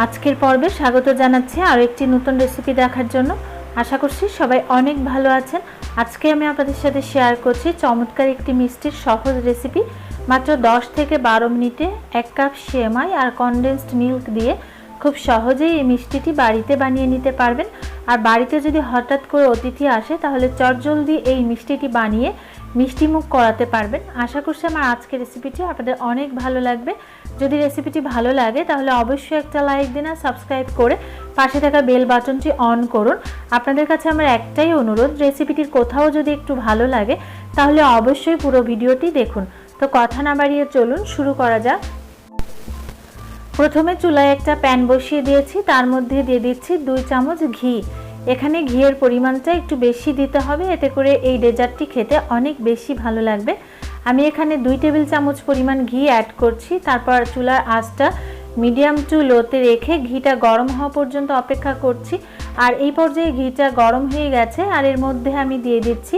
আজকের পর্বে স্বাগত জানাচ্ছি আরও একটি নতুন রেসিপি দেখার জন্য। আশা করছি সবাই অনেক ভালো আছেন। আজকে আমি আপনাদের সাথে শেয়ার করছি চমৎকার একটি মিষ্টির সহজ রেসিপি মাত্র 10 থেকে বারো মিনিটে এক কাপ সেমাই আর কনডেন্সড মিল্ক দিয়ে খুব সহজেই এই মিষ্টিটি বাড়িতে বানিয়ে নিতে পারবেন। আর বাড়িতে যদি হঠাৎ করে অতিথি আসে, তাহলে চটজলদি এই মিষ্টিটি বানিয়ে মিষ্টি মুখ করাতে পারবেন। আশা করছি আমার আজকের রেসিপিটি আপনাদের অনেক ভালো লাগবে। যদি রেসিপিটি ভালো লাগে, তাহলে অবশ্যই একটা লাইক দিন আর সাবস্ক্রাইব করে পাশে থাকা বেল বাটনটি অন করুন। আপনাদের কাছে আমার একটাই অনুরোধ রেসিপিটির কোথাও যদি একটু ভালো লাগে, তাহলে অবশ্যই পুরো ভিডিওটি দেখুন। তো কথা না বাড়িয়ে চলুন, শুরু করা যাক। প্রথমে চুলায় একটা প্যান বসিয়ে দিয়েছি। তার মধ্যে দিয়ে দিচ্ছি দুই চামচ ঘি। এখানে ঘিয়ের পরিমাণটা একটু বেশি দিতে হবে, এতে করে এই ডেজার্টটি খেতে অনেক বেশি ভালো লাগবে। আমি এখানে দুই টেবিল চামচ পরিমাণ ঘি অ্যাড করছি, তারপর চুলার আঁচটা মিডিয়াম টু লোতে রেখে ঘিটা গরম হওয়া পর্যন্ত অপেক্ষা করছি। আর এই পর্যায়ে ঘিটা গরম হয়ে গেছে, আর এর মধ্যে আমি দিয়ে দিচ্ছি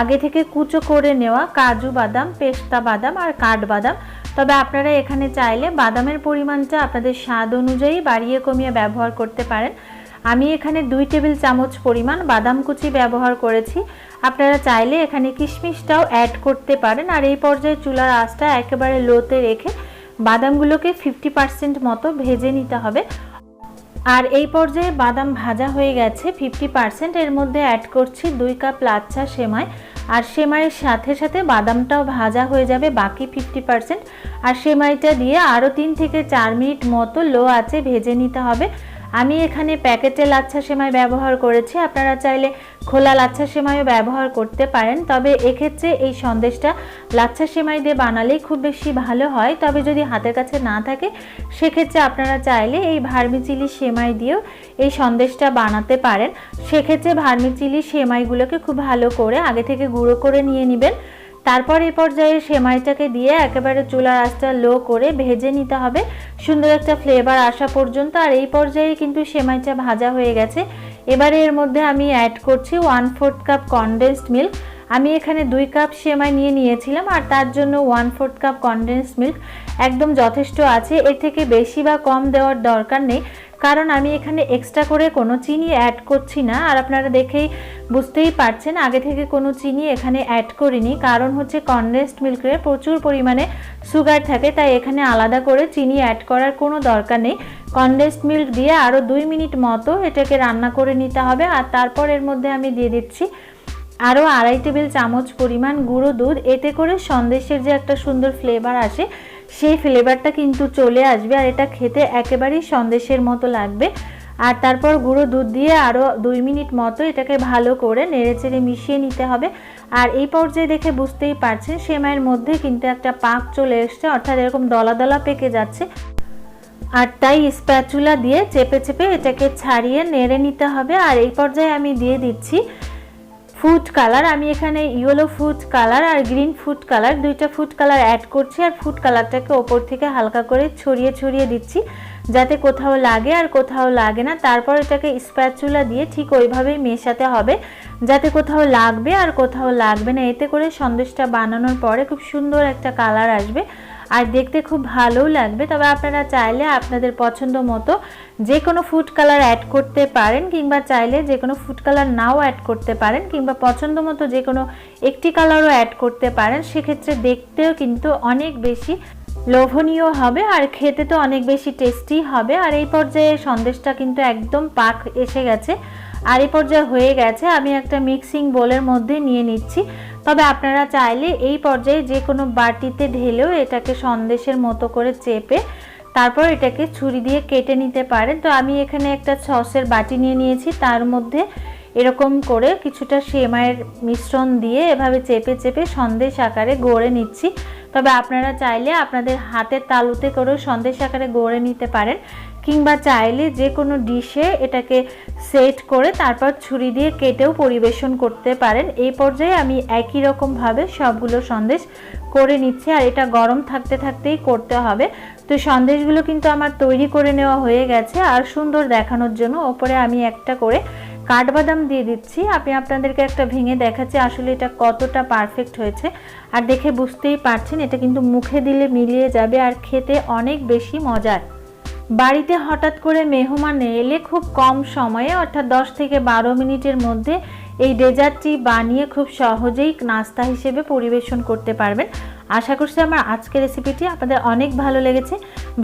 আগে থেকে কুচো করে নেওয়া কাজু বাদাম, পেস্তা বাদাম আর কাঠবাদাম তবে আপনারা এখানে চাইলে বাদামের পরিমাণটা আপনাদের স্বাদ অনুযায়ী বাড়িয়ে কমিয়ে ব্যবহার করতে পারেন। আমি এখানে দুই টেবিল চামচ পরিমাণ বাদাম কুচি ব্যবহার করেছি। আপনারা চাইলে এখানে কিশমিশটাও অ্যাড করতে পারেন। আর এই পর্যায়ে চুলার আঁচটা একেবারে লোতে রেখে বাদামগুলোকে ফিফটি পার্সেন্ট মতো ভেজে নিতে হবে। আর এই পর্যায়ে বাদাম ভাজা হয়ে গেছে ফিফটি পার্সেন্ট এর মধ্যে অ্যাড করছি দুই কাপ লাচ্ছা সেমাই। আর সেমাইয়ের সাথে সাথে বাদামটাও ভাজা হয়ে যাবে বাকি ফিফটি পার্সেন্ট আর সেমাইটা দিয়ে আরও তিন থেকে চার মিনিট মতো লো আছে ভেজে নিতে হবে। আমি এখানে প্যাকেটে লাচ্ছা সেমাই ব্যবহার করেছি। আপনারা চাইলে খোলা লাচ্ছা সেমাইও ব্যবহার করতে পারেন। তবে এক্ষেত্রে এই সন্দেশটা লাচ্ছা সেমাই দিয়ে বানালেই খুব বেশি ভালো হয়। তবে যদি হাতের কাছে না থাকে, সেক্ষেত্রে আপনারা চাইলে এই ভার্মিচিলি সেমাই দিয়েও এই সন্দেশটা বানাতে পারেন। সেক্ষেত্রে ভার্মিচিলি সেমাইগুলোকে খুব ভালো করে আগে থেকে গুঁড়ো করে নিয়ে নেবেন। তারপর এই পর্যায়ে সেমাইটাকে দিয়ে একেবারে চুলার আঁচটা লো করে ভেজে নিতে হবে। সুন্দর একটা ফ্লেভার আসা পর্যন্ত, আর এই পর্যায়ে কিন্তু সেমাইটা ভাজা হয়ে গেছে। এবারে এর মধ্যে আমি অ্যাড করছি one fourth cup condensed milk আমি এখানে দুই কাপ সেমাই নিয়ে নিয়েছিলাম, আর তার জন্য one fourth cup condensed milk একদম যথেষ্ট আছে। এর থেকে বেশি বা কম দেওয়ার দরকার নেই। কারণ আমি এখানে এক্সট্রা করে কোনো চিনি অ্যাড করছি না। আর আপনারা দেখেই বুঝতেই পারছেন, আগে থেকে কোনো চিনি এখানে অ্যাড করিনি। কারণ হচ্ছে কনডেন্সড মিল্কের প্রচুর পরিমাণে সুগার থাকে, তাই এখানে আলাদা করে চিনি অ্যাড করার কোনো দরকার নেই। কনডেন্সড মিল্ক দিয়ে আরও দুই মিনিট মতো এটাকে রান্না করে নিতে হবে। আর তারপর এর মধ্যে আমি দিয়ে দিচ্ছি আরও আড়াই টেবিল চামচ পরিমাণ গুঁড়ো দুধ। এতে করে সন্দেশের যে একটা সুন্দর ফ্লেভার আসে সেই ফ্লেভারটা কিন্তু চলে আসবে আর এটা খেতে একেবারেই সন্দেশের মতো লাগবে। আর তারপর গুঁড়ো দুধ দিয়ে আরও দুই মিনিট মতো এটাকে ভালো করে নেড়েচেড়ে মিশিয়ে নিতে হবে। আর এই পর্যায়ে দেখে বুঝতেই পারছেন, সেমাইয়ের মধ্যে কিন্তু একটা পাক চলে এসছে, অর্থাৎ এরকম দলা দলা পেকে যাচ্ছে। আর তাই স্প্যাচুলা দিয়ে চেপে চেপে এটাকে ছাড়িয়ে নেড়ে নিতে হবে। আর এই পর্যায়ে আমি দিয়ে দিচ্ছি ফুড কালার আমি এখানে ইয়েলো ফুড কালার আর গ্রিন ফুড কালার দুইটা ফুড কালার অ্যাড করছি আর ফুড কালারটাকে ওপর থেকে হালকা করে ছড়িয়ে ছড়িয়ে দিচ্ছি যাতে কোথাও লাগে আর কোথাও লাগে না। তারপর এটাকে স্প্যাচুলা দিয়ে ঠিক ওইভাবেই মেশাতে হবে যাতে কোথাও লাগবে আর কোথাও লাগবে না। এতে করে সন্দেশটা বানানোর পরে খুব সুন্দর একটা কালার আসবে। আর দেখতে খুব ভালোও লাগবে, তবে আপনারা চাইলে আপনাদের পছন্দ মতো যে কোনো ফুড কালার অ্যাড করতে পারেন কিংবা চাইলে যে কোনো ফুড কালার নাও অ্যাড করতে পারেন কিংবা পছন্দ মতো যে কোনো একটি কালারও অ্যাড করতে পারেন, সেক্ষেত্রে দেখতেও কিন্তু অনেক বেশি লোভনীয় হবে আর খেতে তো অনেক বেশি টেস্টি হবে। আর এই পর্যায়ে সন্দেশটা কিন্তু একদম পাক এসে গেছে। আর এই পর্যায়ে হয়ে গেছে, আমি একটা মিক্সিং বোলের মধ্যে নিয়ে নিচ্ছি। তবে আপনারা চাইলে এই পর্যায়ে যে কোনো বাটিতে ঢেলেও এটাকে সন্দেশের মতো করে চেপে তারপর এটাকে ছুরি দিয়ে কেটে নিতে পারেন। তো আমি এখানে একটা সসের বাটি নিয়ে নিয়েছি, তার মধ্যে এরকম করে কিছুটা সেমাইয়ের মিশ্রণ দিয়ে এভাবে চেপে চেপে সন্দেশ আকারে গড়ে নিচ্ছি। তবে আপনারা চাইলে আপনাদের হাতের তালুতে করেও সন্দেশ আকারে গড়ে নিতে পারেন। কিংবা চাইলে যে কোনো ডিশে এটাকে সেট করে তারপর ছুরি দিয়ে কেটেও পরিবেশন করতে পারেন। এই পর্যায়ে আমি একই রকমভাবে সবগুলো সন্দেশ করে নিচ্ছি আর এটা গরম থাকতে থাকতেই করতে হবে। তো সন্দেশগুলো কিন্তু আমার তৈরি করে নেওয়া হয়ে গেছে আর সুন্দর দেখানোর জন্য। ওপরে আমি একটা করে কাঠবাদাম দিয়ে দিচ্ছি। আমি আপনাদেরকে একটা ভেঙে দেখাচ্ছি, আসলে এটা কতটা পারফেক্ট হয়েছে। আর দেখে বুঝতেই পারছেন, এটা কিন্তু মুখে দিলে মিলিয়ে যাবে আর খেতে অনেক বেশি মজার। বাড়িতে হঠাৎ করে মেহমান এলে খুব কম সময়ে, অর্থাৎ দশ থেকে বারো মিনিটের মধ্যে এই ডেজার্টটি বানিয়ে খুব সহজেই নাস্তা হিসেবে পরিবেশন করতে পারবেন। আশা করছি আমার আজকের রেসিপিটি আপনাদের অনেক ভালো লেগেছে।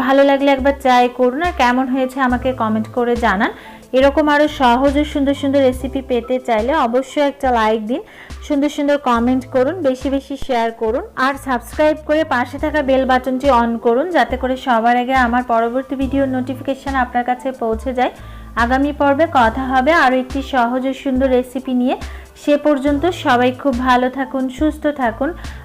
ভালো লাগলে একবার ট্রাই করুন আর কেমন হয়েছে আমাকে কমেন্ট করে জানান। এরকম আরও সহজ ও সুন্দর সুন্দর রেসিপি পেতে চাইলে অবশ্যই একটা লাইক দিন, সুন্দর সুন্দর কমেন্ট করুন, বেশি বেশি শেয়ার করুন আর সাবস্ক্রাইব করে পাশে থাকা বেল বাটনটি অন করুন যাতে করে সবার আগে আমার পরবর্তী ভিডিওর নোটিফিকেশান আপনার কাছে পৌঁছে যায়। আগামী পর্বে কথা হবে আরও একটি সহজ ও সুন্দর রেসিপি নিয়ে। সে পর্যন্ত সবাই খুব ভালো থাকুন, সুস্থ থাকুন।